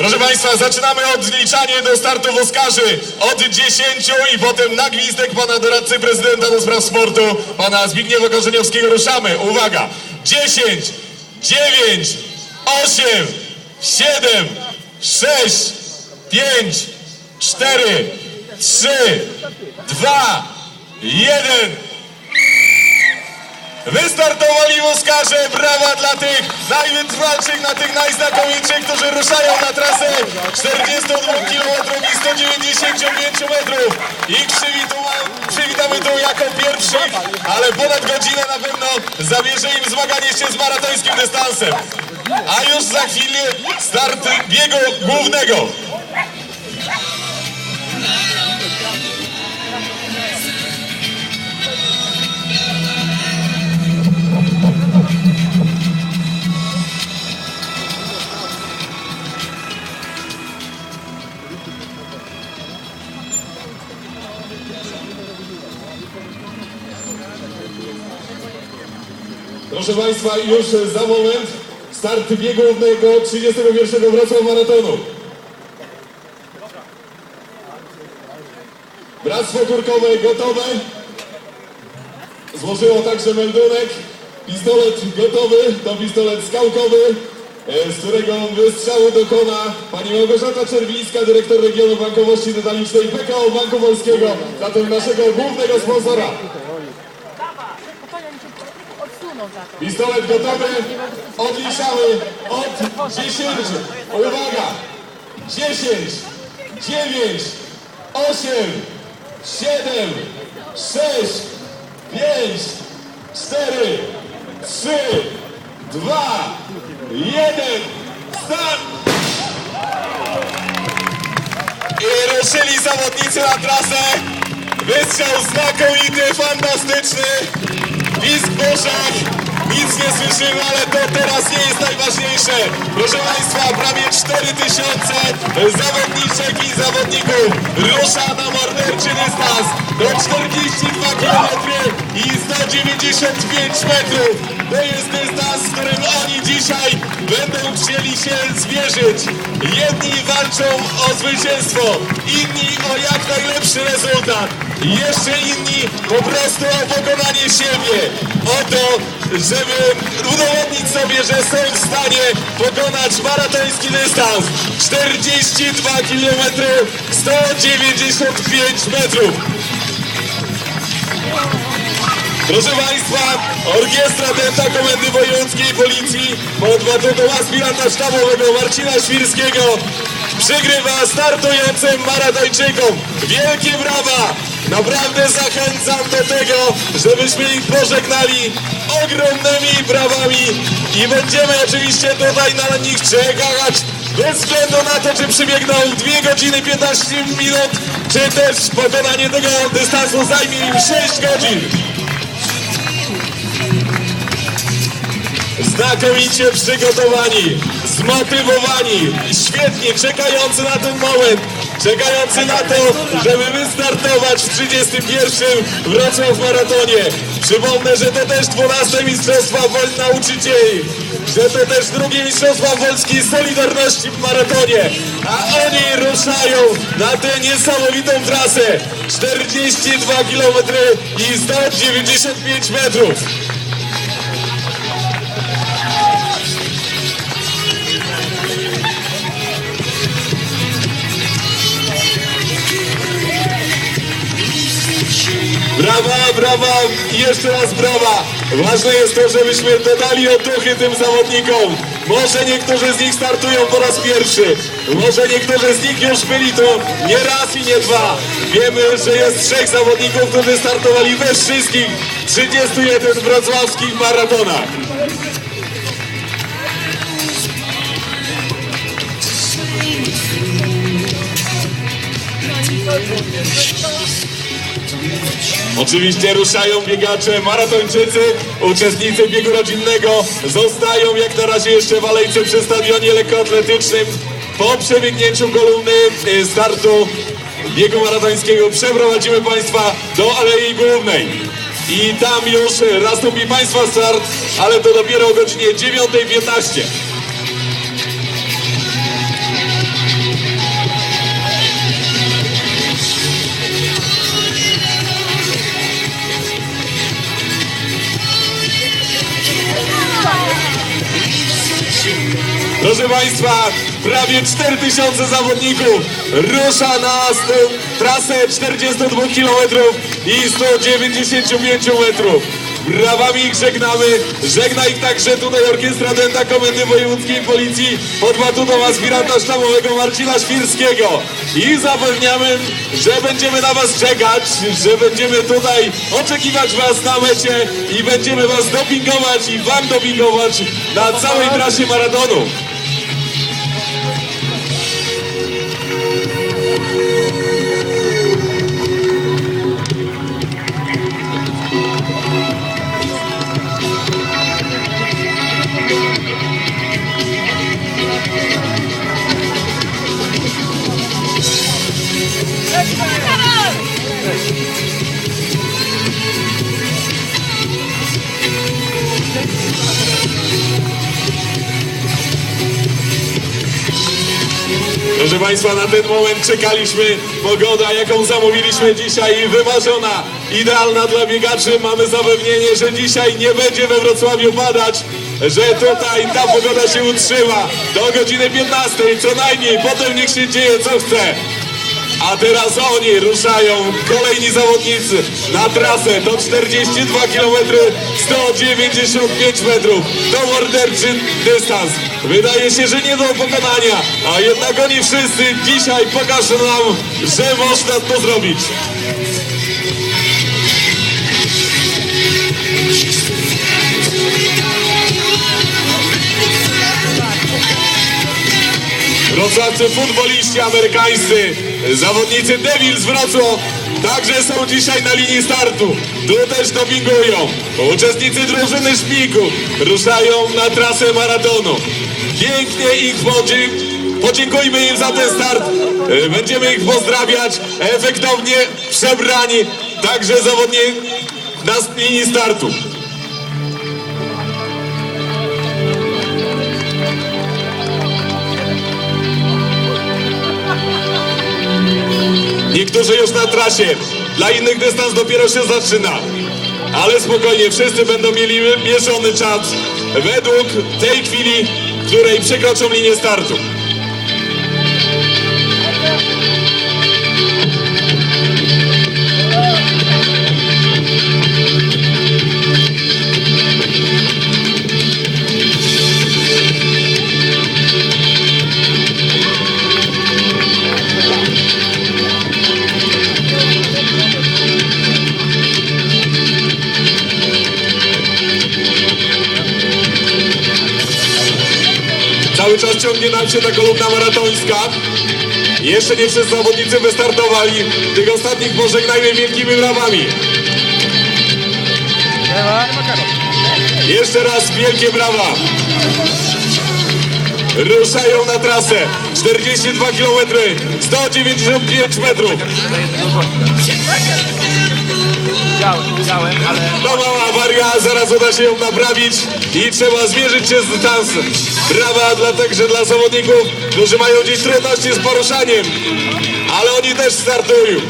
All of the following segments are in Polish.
Proszę Państwa, zaczynamy odliczanie do startu włoskarzy od 10 i potem na gwizdek pana doradcy prezydenta do spraw sportu, pana Zbigniewa Korzeniowskiego ruszamy. Uwaga! 10, 9, 8, 7, 6, 5, 4, 3, 2, 1. Wystartowali włoskarze, brawa dla tych najwytrwalszych, na tych najznakomitszych, którzy ruszają na trasę 42 km i 195 metrów. Ich przywitamy tu jako pierwszych, ale ponad godzinę na pewno zabierze im zmaganie się z maratońskim dystansem. A już za chwilę start biegu głównego. Proszę Państwa, już za moment start biegu głównego 31 Wrocław Maratonu. Bractwo Kurkowe gotowe. Złożyło także meldunek. Pistolet gotowy, to pistolet skałkowy, e, z którego wystrzału dokona pani Małgorzata Czerwińska, dyrektor regionu bankowości detalicznej PKO Banku Polskiego, zatem naszego głównego sponsora. To. Pistolet gotowy, odliczamy od 10. Uwaga! 10, 9, 8, 7, 6, 5, 4, 3, 2, 1, start! I ruszyli zawodnicy na trasę. Wystrzał znakomity, fantastyczny. Pisk uszach. Nic nie słyszymy, ale to teraz nie jest najważniejsze. Proszę Państwa, prawie 4000 zawodniczek i zawodników rusza na morderczy dystans. To 42 km i 195 metrów. To jest dystans, z którym oni dzisiaj będą chcieli się zmierzyć. Jedni walczą o zwycięstwo, inni o jak najlepszy rezultat. Jeszcze inni po prostu o pokonanie siebie. O to, żeby udowodnić sobie, że są w stanie pokonać maratoński dystans. 42 km, 195 metrów. Proszę Państwa, orkiestra dęta Komendy Wojewódzkiej Policji pod batutą aspiranta sztabowego Marcina Świrskiego przygrywa startującym maratończykom. Wielkie brawa! Naprawdę zachęcam do tego, żebyśmy ich pożegnali ogromnymi brawami i będziemy oczywiście tutaj na nich czekać bez względu na to, czy przybiegną 2 godziny 15 minut, czy też pokonanie tego dystansu zajmie im 6 godzin. Znakomicie przygotowani, zmotywowani, świetnie czekający na ten moment, czekający na to, żeby wystartować w 31 Wrocław Maratonie. Przypomnę, że to też 12 Mistrzostwa Wol Nauczycieli, że to też drugie Mistrzostwa Polskiej Solidarności w maratonie, a oni ruszają na tę niesamowitą trasę 42 km i 195 metrów. Brawa, i jeszcze raz brawa. Ważne jest to, żebyśmy dodali otuchy tym zawodnikom. Może niektórzy z nich startują po raz pierwszy. Może niektórzy z nich już byli tu nie raz i nie dwa. Wiemy, że jest trzech zawodników, którzy startowali we wszystkich 31 wrocławskich maratonach. Oczywiście ruszają biegacze, maratończycy, uczestnicy biegu rodzinnego zostają jak na razie jeszcze w alejce przy stadionie lekkoatletycznym. Po przebiegnięciu kolumny y, startu biegu maratońskiego przeprowadzimy Państwa do Alei Głównej. I tam już nastąpi Państwa start, ale to dopiero o godzinie 9.15. Proszę Państwa, prawie 4000 zawodników rusza na trasę 42 km i 195 metrów. Brawami ich żegnamy. Żegna ich także tutaj Orkiestra Denta Komendy Wojewódzkiej Policji pod batutą aspiranta sztabowego Marcina Świrskiego. I zapewniamy, że będziemy na Was czekać, że będziemy tutaj oczekiwać Was na mecie i będziemy Was dopingować i Wam dopingować na całej trasie maratonu. Ten moment czekaliśmy. Pogoda, jaką zamówiliśmy dzisiaj, wymarzona, idealna dla biegaczy. Mamy zapewnienie, że dzisiaj nie będzie we Wrocławiu padać, że tutaj ta pogoda się utrzyma do godziny 15 co najmniej. Potem niech się dzieje co chce. A teraz oni ruszają, kolejni zawodnicy na trasę, to 42 km, 195 metrów, to morderczy dystans. Wydaje się, że nie do pokonania, a jednak oni wszyscy dzisiaj pokażą nam, że można to zrobić. Wrocławcy futboliści amerykańscy, zawodnicy Devils Wrocław także są dzisiaj na linii startu. Tu też dopingują. Uczestnicy drużyny Szpiku ruszają na trasę maratonu. Pięknie ich podzi- podziękujmy im za ten start. Będziemy ich pozdrawiać, efektownie przebrani, także zawodnie na linii startu. Niektórzy już na trasie, dla innych dystans dopiero się zaczyna. Ale spokojnie, wszyscy będą mieli mierzony czas według tej chwili, w której przekroczą linię startu. Cały czas ciągnie nam się ta kolumna maratońska. Jeszcze nie wszyscy zawodnicy wystartowali. Tych ostatnich pożegnajmy wielkimi brawami. Jeszcze raz wielkie brawa. Ruszają na trasę. 42 km, 195 metrów. Widziałem, widziałem, ale To mała awaria, zaraz uda się ją naprawić i trzeba zmierzyć się z dystansem. Brawa dla, także dla zawodników, którzy mają dziś trudności z poruszaniem, ale oni też startują.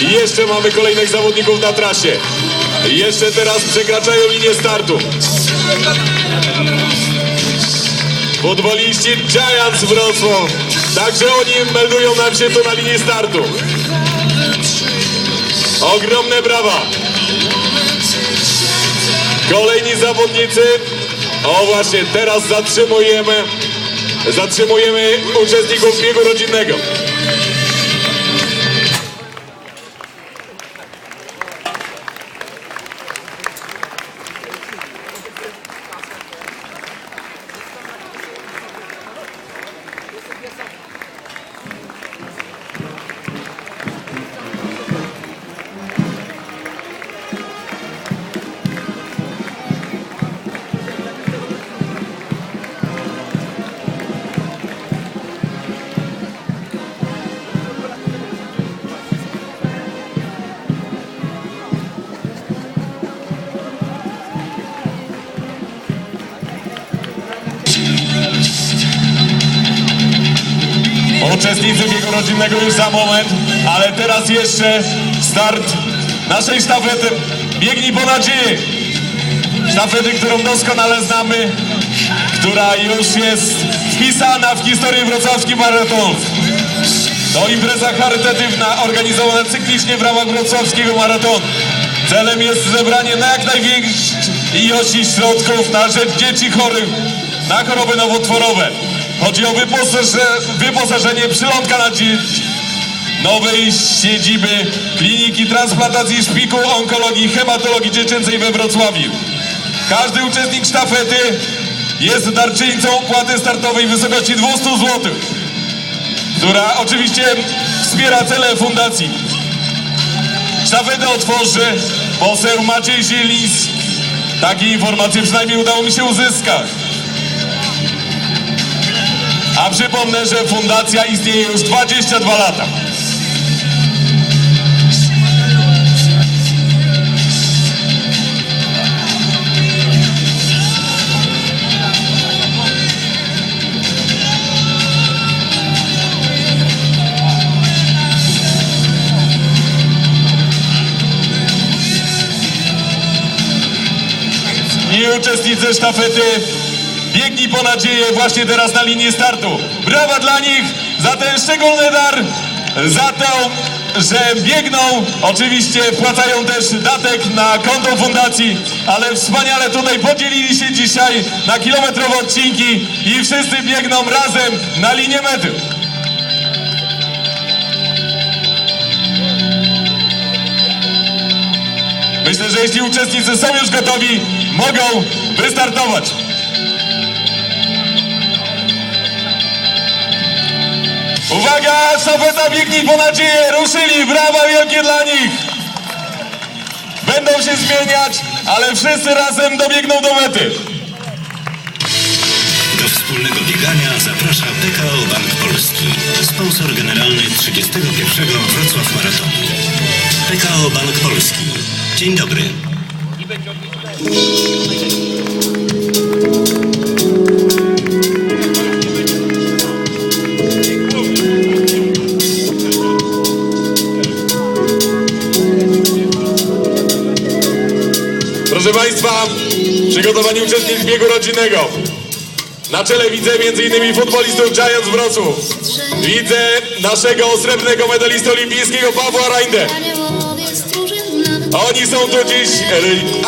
I jeszcze mamy kolejnych zawodników na trasie. Jeszcze teraz przekraczają linię startu. Futboliści Giants Wrocław. Także oni meldują nam się tu na linii startu. Ogromne brawa. Kolejni zawodnicy. O właśnie, teraz zatrzymujemy. Zatrzymujemy uczestników biegu rodzinnego. Rodzinnego już za moment, ale teraz jeszcze start naszej sztafety. Biegnij po nadziei. sztafety, którą doskonale znamy, która już jest wpisana w historię wrocławskich maratonów. To impreza charytatywna organizowana cyklicznie w ramach wrocławskiego maratonu. Celem jest zebranie na jak największej ilości środków na rzecz dzieci chorych na choroby nowotworowe. Chodzi o wyposaże, wyposażenie przylądka na dzieci, nowej siedziby Kliniki Transplantacji Szpiku, Onkologii Hematologii Dziecięcej we Wrocławiu. Każdy uczestnik sztafety jest darczyńcą opłaty startowej w wysokości 200 zł, która oczywiście wspiera cele fundacji. Sztafetę otworzy poseł Maciej Zieliński. Takie informacje przynajmniej udało mi się uzyskać. A przypomnę, że fundacja istnieje już 22 lata. I uczestnicy sztafety biegli po nadzieję właśnie teraz na linii startu. Brawa dla nich za ten szczególny dar, za to, że biegną. Oczywiście wpłacają też datek na konto fundacji, ale wspaniale tutaj podzielili się dzisiaj na kilometrowe odcinki i wszyscy biegną razem na linię mety. Myślę, że jeśli uczestnicy są już gotowi, mogą wystartować. Uwaga, sztafeta biegnij po nadzieję, ruszyli, brawa wielkie dla nich. Będą się zmieniać, ale wszyscy razem dobiegną do mety. Do wspólnego biegania zaprasza PKO Bank Polski, sponsor generalny 31. Wrocław Maratonu. PKO Bank Polski. Dzień dobry. Przygotowani uczestnicy biegu rodzinnego. Na czele widzę m.in. futbolistów Giants Wrocław. Widzę naszego srebrnego medalistę olimpijskiego Pawła nawet Oni są tu dziś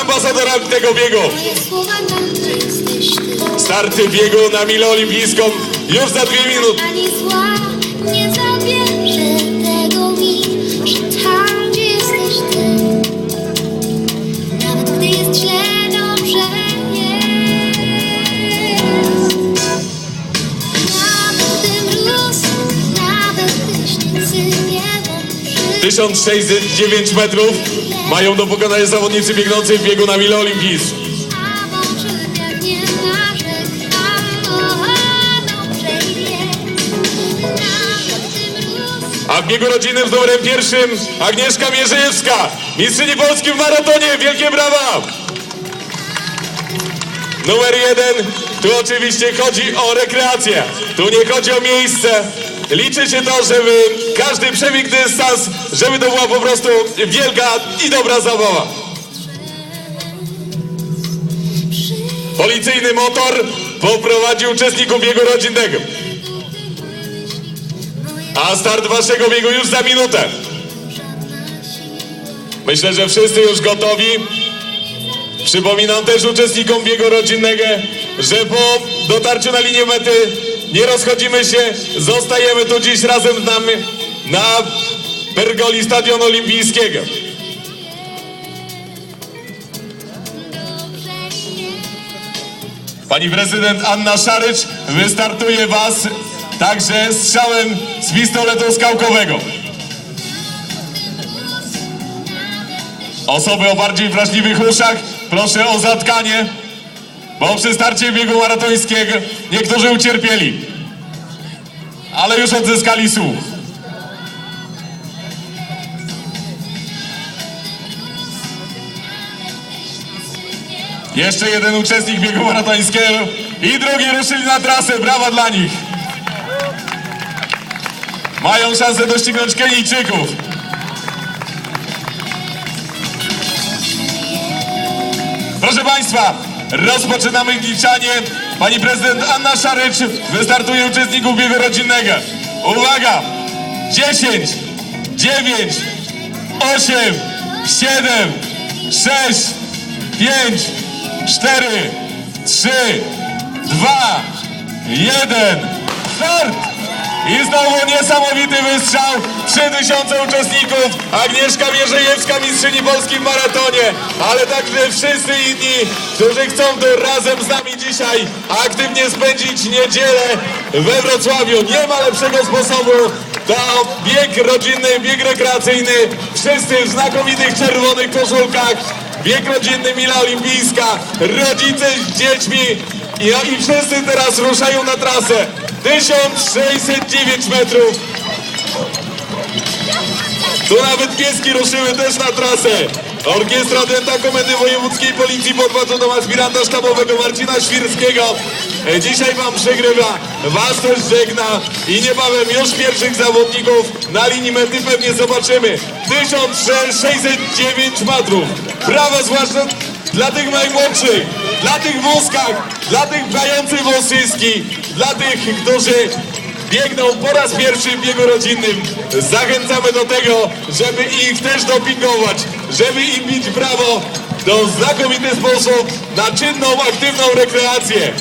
ambasadorami tego biegu. Starty biegu na milę olimpijską już za dwie minuty. Ani zła nie zabierze 1609 metrów mają do pokonania zawodnicy biegnący w biegu na milę olimpijską. A może jak nie narzekam O, dobrze jest Nawet gdy mróz A w biegu rodzinnym z numerem pierwszym Agnieszka Mierzejewska, mistrzyni Polski w maratonie. Wielkie brawa! Numer jeden, tu oczywiście chodzi o rekreację. Tu nie chodzi o miejsce. Liczy się to, żeby każdy przebiegł dystans, żeby to była po prostu wielka i dobra zabawa. Policyjny motor poprowadzi uczestników biegu rodzinnego. A start waszego biegu już za minutę. Myślę, że wszyscy już gotowi. Przypominam też uczestnikom biegu rodzinnego, że po dotarciu na linię mety nie rozchodzimy się, zostajemy tu dziś razem z nami na pergoli Stadionu Olimpijskiego. Pani prezydent Anna Szarycz wystartuje was także strzałem z pistoletu skałkowego. Osoby o bardziej wrażliwych uszach proszę o zatkanie, bo przy starcie biegu maratońskiego niektórzy ucierpieli, ale już odzyskali słuch. Jeszcze jeden uczestnik biegu maratońskiego i drugi ruszyli na trasę. Brawa dla nich. Mają szansę doścignąć Kenijczyków. Proszę Państwa, rozpoczynamy liczanie. Pani prezydent Anna Szarycz wystartuje uczestników biegu rodzinnego. Uwaga! 10, 9, 8, 7, 6, 5, 4, 3, 2, 1, start! I znowu niesamowity wystrzał. 3000 uczestników. Agnieszka Mierzejewska, mistrzyni Polski w maratonie. Ale także wszyscy inni, którzy chcą tu razem z nami dzisiaj aktywnie spędzić niedzielę we Wrocławiu. Nie ma lepszego sposobu. To bieg rodzinny, bieg rekreacyjny. Wszyscy w znakomitych czerwonych koszulkach. Bieg rodzinny Mila Olimpijska. Rodzice z dziećmi. I, I wszyscy teraz ruszają na trasę. 1609 metrów. Tu nawet pieski ruszyły też na trasę. Orkiestra Denta Komendy Wojewódzkiej Policji pod patroną aspiranta sztabowego Marcina Świrskiego. Dzisiaj wam przegrywa, was też żegna i niebawem już pierwszych zawodników na linii mety pewnie zobaczymy. 1609 metrów. Brawa zwłaszcza dla tych najmłodszych, dla tych wózkach, dla tych pchających wąsyski, dla tych, którzy biegną po raz pierwszy w biegu rodzinnym. Zachęcamy do tego, żeby ich też dopingować, żeby im bić brawo w znakomity sposób na czynną, aktywną rekreację.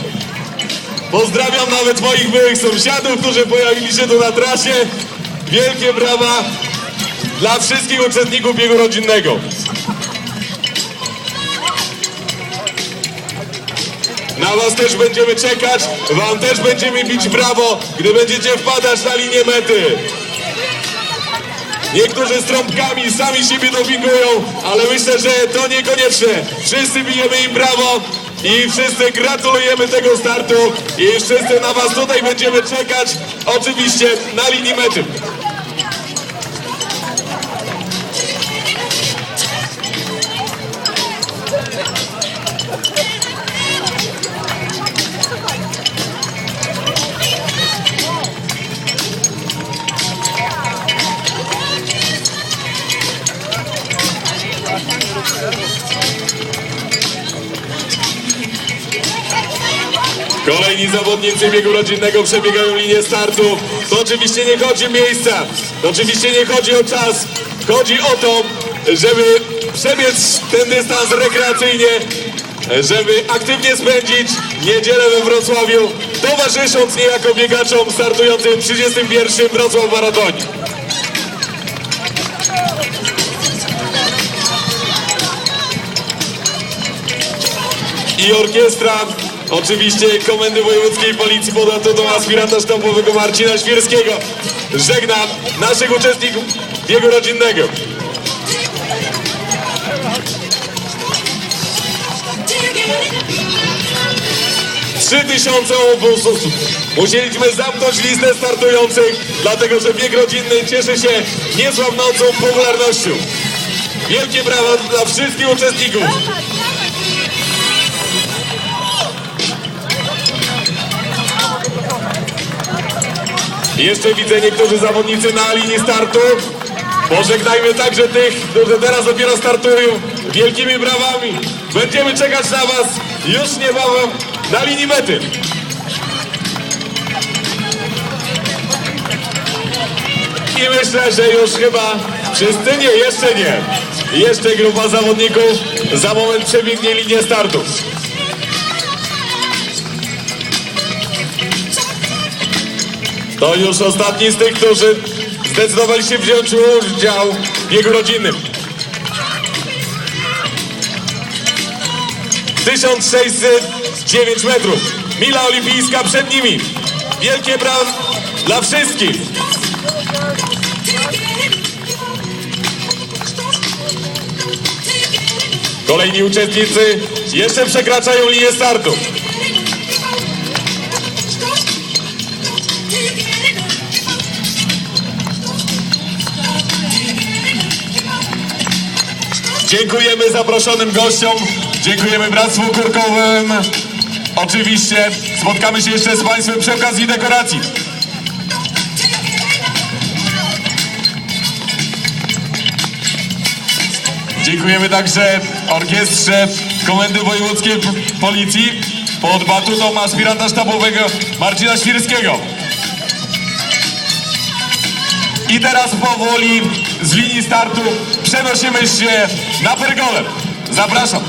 Pozdrawiam nawet moich byłych sąsiadów, którzy pojawili się tu na trasie. Wielkie brawa dla wszystkich uczestników biegu rodzinnego. Na was też będziemy czekać, wam też będziemy bić brawo, gdy będziecie wpadać na linię mety. Niektórzy z trąbkami sami siebie dopingują, ale myślę, że to niekonieczne. Wszyscy bijemy im brawo i wszyscy gratulujemy tego startu i wszyscy na was tutaj będziemy czekać, oczywiście na linii mety. Zawodnicy biegu rodzinnego przebiegają linię startu. To oczywiście nie chodzi o miejsca, to oczywiście nie chodzi o czas. Chodzi o to, żeby przebiec ten dystans rekreacyjnie, żeby aktywnie spędzić niedzielę we Wrocławiu, towarzysząc niejako biegaczom startującym w 31. Wrocław Maratonie. i orkiestra, oczywiście Komendy Wojewódzkiej Policji pod antetą aspiranta sztabowego Marcina Świerskiego. Żegna naszych uczestników biegu rodzinnego. Trzy tysiące. Musieliśmy zamknąć listę startujących, dlatego że bieg rodzinny cieszy się niesławnącą popularnością. Wielkie brawa dla wszystkich uczestników. Jeszcze widzę niektórzy zawodnicy na linii startu. Pożegnajmy także tych, którzy teraz dopiero startują wielkimi brawami. Będziemy czekać na Was już niebawem na linii mety. I myślę, że już chyba wszyscy nie, jeszcze nie. Jeszcze grupa zawodników za moment przebiegnie linię startu. To już ostatni z tych, którzy zdecydowali się wziąć udział w biegu rodzinnym. 1609 metrów. Mila olimpijska przed nimi. Wielkie brawa dla wszystkich. Kolejni uczestnicy jeszcze przekraczają linię startu. Dziękujemy zaproszonym gościom, dziękujemy Bractwu Kurkowym. Oczywiście spotkamy się jeszcze z Państwem przy okazji dekoracji. Dziękujemy także orkiestrze Komendy Wojewódzkiej Policji pod batutą aspiranta sztabowego Marcina Świrskiego. I teraz powoli z linii startu przenosimy się na pergolę. Zapraszam.